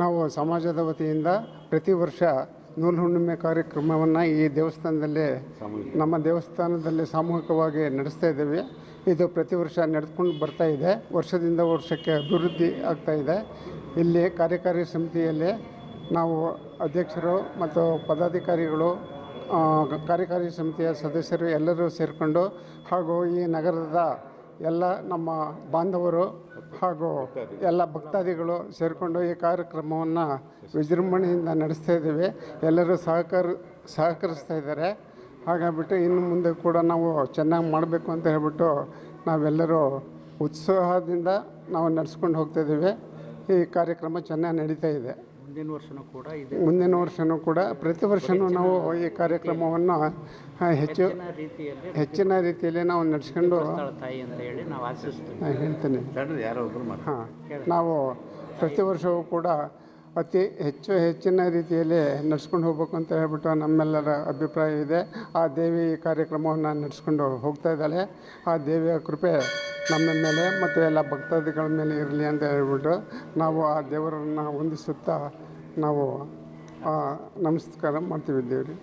ನಾವು ಸಮಾಜದ ವತಿಯಿಂದ ಪ್ರತಿ ವರ್ಷ ನೂಲು ಹುಣ್ಣಿಮೆ ಕಾರ್ಯಕ್ರಮವನ್ನು ಈ ದೇವಸ್ಥಾನದಲ್ಲಿ ನಮ್ಮ ದೇವಸ್ಥಾನದಲ್ಲಿ ಸಾಮೂಹಿಕವಾಗಿ ನಡೆಸ್ತಾ ಇದ್ದೇವೆ. ಇದು ಪ್ರತಿ ವರ್ಷ ನಡೆದುಕೊಂಡು ಬರ್ತಾ ಇದೆ. ವರ್ಷದಿಂದ ವರ್ಷಕ್ಕೆ ಅಭಿವೃದ್ಧಿ ಆಗ್ತಾ ಇದೆ. ಇಲ್ಲಿ ಕಾರ್ಯಕಾರಿ ಸಮಿತಿಯಲ್ಲಿ ನಾವು ಅಧ್ಯಕ್ಷರು ಮತ್ತು ಪದಾಧಿಕಾರಿಗಳು ಕಾರ್ಯಕಾರಿ ಸಮಿತಿಯ ಸದಸ್ಯರು ಎಲ್ಲರೂ ಸೇರಿಕೊಂಡು ಹಾಗೂ ಈ ನಗರದ ಎಲ್ಲ ನಮ್ಮ ಬಾಂಧವರು ಹಾಗೂ ಎಲ್ಲ ಭಕ್ತಾದಿಗಳು ಸೇರಿಕೊಂಡು ಈ ಕಾರ್ಯಕ್ರಮವನ್ನು ವಿಜೃಂಭಣೆಯಿಂದ ನಡೆಸ್ತಾ ಇದ್ದೀವಿ. ಎಲ್ಲರೂ ಸಹಕಾರ, ಸಹಕರಿಸ್ತಾ ಇದ್ದಾರೆ. ಹಾಗಾಗಿಬಿಟ್ಟು ಇನ್ನು ಮುಂದೆ ಕೂಡ ನಾವು ಚೆನ್ನಾಗಿ ಮಾಡಬೇಕು ಅಂತ ಹೇಳ್ಬಿಟ್ಟು ನಾವೆಲ್ಲರೂ ಉತ್ಸಾಹದಿಂದ ನಾವು ನಡೆಸ್ಕೊಂಡು ಹೋಗ್ತಾ ಇದ್ದೀವಿ. ಈ ಕಾರ್ಯಕ್ರಮ ಚೆನ್ನಾಗಿ ನಡೀತಾ ಇದೆ. ಮುಂದಿನ ವರ್ಷನೂ ಕೂಡ ಇದೆ. ಮುಂದಿನ ವರ್ಷವೂ ಕೂಡ ಪ್ರತಿ ವರ್ಷವೂ ನಾವು ಈ ಕಾರ್ಯಕ್ರಮವನ್ನು ಹೆಚ್ಚು ಹೆಚ್ಚಿನ ರೀತಿಯಲ್ಲಿ ಹೆಚ್ಚಿನ ರೀತಿಯಲ್ಲಿ ನಾವು ನಡೆಸ್ಕೊಂಡು ತಾಯಿ ಅಂತ ಹೇಳಿ ನಾವು ಆಶಿಸ್ತೀವಿ. ನಾನು ಹೇಳ್ತೀನಿ. ಯಾರೋ ಒಬ್ಬರು ಹಾಂ ನಾವು ಪ್ರತಿ ವರ್ಷವೂ ಕೂಡ ಅತಿ ಹೆಚ್ಚು ಹೆಚ್ಚಿನ ರೀತಿಯಲ್ಲಿ ನಡೆಸ್ಕೊಂಡು ಹೋಗ್ಬೇಕು ಅಂತ ಹೇಳ್ಬಿಟ್ಟು ನಮ್ಮೆಲ್ಲರ ಅಭಿಪ್ರಾಯ ಇದೆ. ಆ ದೇವಿ ಈ ಕಾರ್ಯಕ್ರಮವನ್ನು ನಡೆಸ್ಕೊಂಡು ಹೋಗ್ತಾ ಇದ್ದಾಳೆ. ಆ ದೇವಿಯ ಕೃಪೆ ನಮ್ಮ ಮೇಲೆ ಮತ್ತು ಎಲ್ಲ ಭಕ್ತಾದಿಗಳ ಮೇಲೆ ಇರಲಿ ಅಂತ ಹೇಳ್ಬಿಟ್ಟು ನಾವು ಆ ದೇವರನ್ನು ವಂದಿಸುತ್ತಾ ನಾವು ನಮಸ್ಕಾರ ಮಾಡ್ತೀವಿ ದೇವ್ರಿ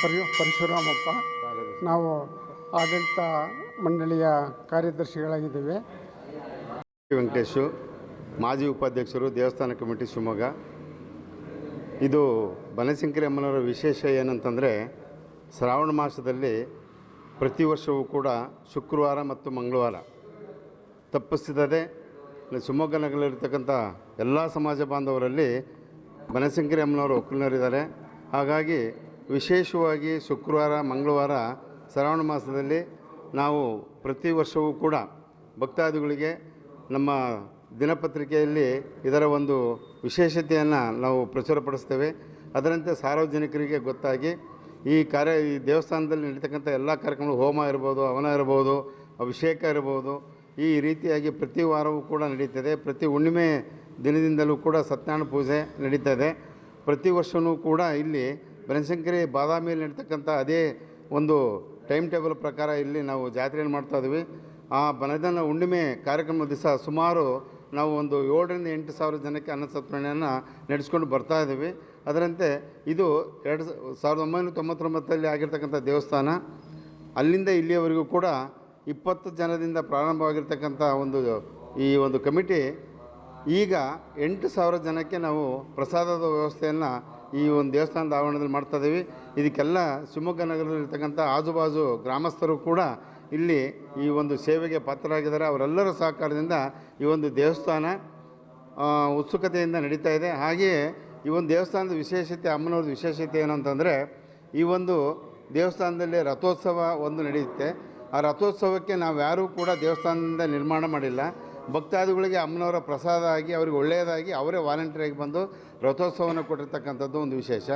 ಪರಿ ಪರಶುರಾಮಪ್ಪ. ನಾವು ಆಡಳಿತ ಮಂಡಳಿಯ ಕಾರ್ಯದರ್ಶಿಗಳಾಗಿದ್ದೇವೆ. ವೆಂಕಟೇಶು ಮಾಜಿ ಉಪಾಧ್ಯಕ್ಷರು ದೇವಸ್ಥಾನ ಕಮಿಟಿ ಶಿವಮೊಗ್ಗ. ಇದು ಬನಶಂಕರಿ ಅಮ್ಮನವರ ವಿಶೇಷ ಏನಂತಂದರೆ ಶ್ರಾವಣ ಮಾಸದಲ್ಲಿ ಪ್ರತಿ ವರ್ಷವೂ ಕೂಡ ಶುಕ್ರವಾರ ಮತ್ತು ಮಂಗಳವಾರ ತಪ್ಪಿಸಿದದೆ ಶಿವಮೊಗ್ಗ ನಗರಲ್ಲಿರ್ತಕ್ಕಂಥ ಎಲ್ಲ ಸಮಾಜ ಬಾಂಧವರಲ್ಲಿ ಬನಶಂಕರಿ ಅಮ್ಮನವರು ಒಕ್ಕಲಿನರಿದ್ದಾರೆ ಹಾಗಾಗಿ ವಿಶೇಷವಾಗಿ ಶುಕ್ರವಾರ, ಮಂಗಳವಾರ, ಶ್ರಾವಣ ಮಾಸದಲ್ಲಿ ನಾವು ಪ್ರತಿ ವರ್ಷವೂ ಕೂಡ ಭಕ್ತಾದಿಗಳಿಗೆ ನಮ್ಮ ದಿನಪತ್ರಿಕೆಯಲ್ಲಿ ಇದರ ಒಂದು ವಿಶೇಷತೆಯನ್ನು ನಾವು ಪ್ರಚುರಪಡಿಸ್ತೇವೆ ಅದರಂತೆ ಸಾರ್ವಜನಿಕರಿಗೆ ಗೊತ್ತಾಗಿ ಈ ಕಾರ್ಯ, ಈ ದೇವಸ್ಥಾನದಲ್ಲಿ ನಡೀತಕ್ಕಂಥ ಎಲ್ಲ ಕಾರ್ಯಕ್ರಮಗಳು ಹೋಮ ಇರ್ಬೋದು ಹವನ ಇರ್ಬೋದು, ಅಭಿಷೇಕ ಇರ್ಬೋದು ಈ ರೀತಿಯಾಗಿ ಪ್ರತಿ ವಾರವೂ ಕೂಡ ನಡೀತದೆ. ಪ್ರತಿ ಹುಣ್ಣಿಮೆ ದಿನದಿಂದಲೂ ಕೂಡ ಸತ್ಯನಾರಾಯಣ ಪೂಜೆ ನಡೀತದೆ. ಪ್ರತಿ ವರ್ಷವೂ ಕೂಡ ಇಲ್ಲಿ ಬನಶಂಕರಿ ಬಾದಾಮಿಯಲ್ಲಿ ನಡೀತಕ್ಕಂಥ ಅದೇ ಒಂದು ಟೈಮ್ ಟೇಬಲ್ ಪ್ರಕಾರ ಇಲ್ಲಿ ನಾವು ಜಾತ್ರೆಯನ್ನು ಮಾಡ್ತಾ ಇದ್ವಿ ಆ ಬನದನ ಹುಣ್ಣಿಮೆ ಕಾರ್ಯಕ್ರಮದ ದಿವಸ ಸುಮಾರು ನಾವು ಒಂದು ಏಳರಿಂದ ಎಂಟು ಸಾವಿರ ಜನಕ್ಕೆ ಅನ್ನಸತ್ಪಣೆಯನ್ನು ನಡೆಸ್ಕೊಂಡು ಬರ್ತಾ ಇದ್ದೀವಿ. ಅದರಂತೆ ಇದು ಎರಡು ಸಾವಿರದ ಒಂಬೈನೂರ ತೊಂಬತ್ತೊಂಬತ್ತರಲ್ಲಿ ಆಗಿರ್ತಕ್ಕಂಥ ದೇವಸ್ಥಾನ. ಅಲ್ಲಿಂದ ಇಲ್ಲಿಯವರೆಗೂ ಕೂಡ ಇಪ್ಪತ್ತು ಜನದಿಂದ ಪ್ರಾರಂಭವಾಗಿರ್ತಕ್ಕಂಥ ಒಂದು ಈ ಒಂದು ಕಮಿಟಿ, ಈಗ ಎಂಟು ಸಾವಿರ ಜನಕ್ಕೆ ನಾವು ಪ್ರಸಾದದ ವ್ಯವಸ್ಥೆಯನ್ನು ಈ ಒಂದು ದೇವಸ್ಥಾನದ ಆವರಣದಲ್ಲಿ ಮಾಡ್ತಾ ಇದ್ದೀವಿ. ಇದಕ್ಕೆಲ್ಲ ಶಿವಮೊಗ್ಗ ನಗರದಲ್ಲಿರ್ತಕ್ಕಂಥ ಆಜುಬಾಜು ಗ್ರಾಮಸ್ಥರು ಕೂಡ ಇಲ್ಲಿ ಈ ಒಂದು ಸೇವೆಗೆ ಪಾತ್ರರಾಗಿದ್ದಾರೆ. ಅವರೆಲ್ಲರ ಸಹಕಾರದಿಂದ ಈ ಒಂದು ದೇವಸ್ಥಾನ ಉತ್ಸುಕತೆಯಿಂದ ನಡೀತಾ ಇದೆ. ಹಾಗೆಯೇ ಈ ಒಂದು ದೇವಸ್ಥಾನದ ವಿಶೇಷತೆ, ಅಮ್ಮನವ್ರದ್ದು ವಿಶೇಷತೆ ಏನು ಅಂತಂದರೆ ಈ ಒಂದು ದೇವಸ್ಥಾನದಲ್ಲಿ ರಥೋತ್ಸವ ಒಂದು ನಡೆಯುತ್ತೆ. ಆ ರಥೋತ್ಸವಕ್ಕೆ ನಾವು ಯಾರೂ ಕೂಡ ದೇವಸ್ಥಾನದಿಂದ ನಿರ್ಮಾಣ ಮಾಡಿಲ್ಲ. ಭಕ್ತಾದಿಗಳಿಗೆ ಅಮ್ಮನವರ ಪ್ರಸಾದ ಆಗಿ, ಅವರಿಗೆ ಒಳ್ಳೆಯದಾಗಿ ಅವರೇ ವಾಲಂಟಿಯರಾಗಿ ಬಂದು ರಥೋತ್ಸವನ ಕೊಟ್ಟಿರ್ತಕ್ಕಂಥದ್ದು ಒಂದು ವಿಶೇಷ.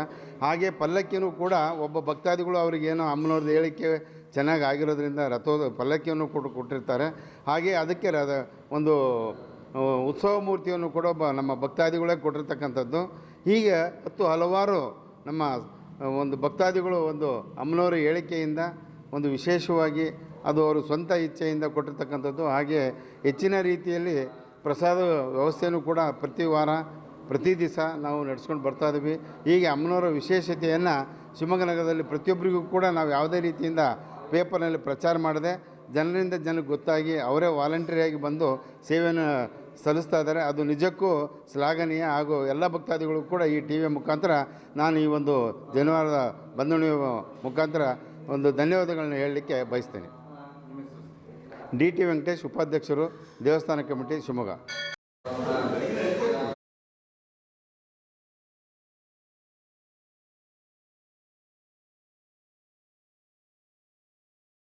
ಹಾಗೆ ಪಲ್ಲಕ್ಕಿನೂ ಕೂಡ ಒಬ್ಬ ಭಕ್ತಾದಿಗಳು ಅವರಿಗೇನೋ ಅಮ್ಮನವ್ರದ್ದು ಹೇಳಿಕೆ ಚೆನ್ನಾಗಿ ಆಗಿರೋದ್ರಿಂದ ರಥೋ, ಪಲ್ಲಕ್ಕಿಯನ್ನು ಕೊಟ್ಟು ಕೊಟ್ಟಿರ್ತಾರೆ. ಹಾಗೆ ಅದಕ್ಕೆ ರ, ಒಂದು ಉತ್ಸವ ಮೂರ್ತಿಯನ್ನು ಕೂಡ ಒಬ್ಬ ನಮ್ಮ ಭಕ್ತಾದಿಗಳೇ ಕೊಟ್ಟಿರ್ತಕ್ಕಂಥದ್ದು. ಹೀಗೆ ಹತ್ತು ಹಲವಾರು ನಮ್ಮ ಒಂದು ಭಕ್ತಾದಿಗಳು ಒಂದು ಅಮ್ಮನವರ ಹೇಳಿಕೆಯಿಂದ ಒಂದು ವಿಶೇಷವಾಗಿ ಅದು ಅವರು ಸ್ವಂತ ಇಚ್ಛೆಯಿಂದ ಕೊಟ್ಟಿರ್ತಕ್ಕಂಥದ್ದು. ಹಾಗೆ ಹೆಚ್ಚಿನ ರೀತಿಯಲ್ಲಿ ಪ್ರಸಾದ ವ್ಯವಸ್ಥೆಯೂ ಕೂಡ ಪ್ರತಿ ವಾರ, ಪ್ರತಿ ದಿವಸ ನಾವು ನಡೆಸ್ಕೊಂಡು ಬರ್ತಾ ಇದ್ದೀವಿ. ಹೀಗೆ ಅಮ್ಮನವರ ವಿಶೇಷತೆಯನ್ನು ಶಿವಮೊಗ್ಗ ನಗರದಲ್ಲಿ ಪ್ರತಿಯೊಬ್ಬರಿಗೂ ಕೂಡ ನಾವು ಯಾವುದೇ ರೀತಿಯಿಂದ ಪೇಪರ್ನಲ್ಲಿ ಪ್ರಚಾರ ಮಾಡದೆ, ಜನರಿಂದ ಜನಕ್ಕೆ ಗೊತ್ತಾಗಿ ಅವರೇ ವಾಲಂಟಿಯರಿಯಾಗಿ ಬಂದು ಸೇವೆಯನ್ನು ಸಲ್ಲಿಸ್ತಾ ಇದ್ದಾರೆ. ಅದು ನಿಜಕ್ಕೂ ಶ್ಲಾಘನೀಯ ಹಾಗೂ ಎಲ್ಲ ಭಕ್ತಾದಿಗಳಿಗೂ ಕೂಡ ಈ ಟಿ ವಿಯ ಮುಖಾಂತರ ನಾನು ಈ ಒಂದು ಜನವಾರದ ಬಂಧನಿಯ ಮುಖಾಂತರ ಒಂದು ಧನ್ಯವಾದಗಳನ್ನ ಹೇಳಲಿಕ್ಕೆ ಬಯಸ್ತೇನೆ. ಡಿ ಟಿ ವೆಂಕಟೇಶ್ ಉಪಾಧ್ಯಕ್ಷರು ದೇವಸ್ಥಾನ ಕಮಿಟಿ ಶಿವಮೊಗ್ಗ.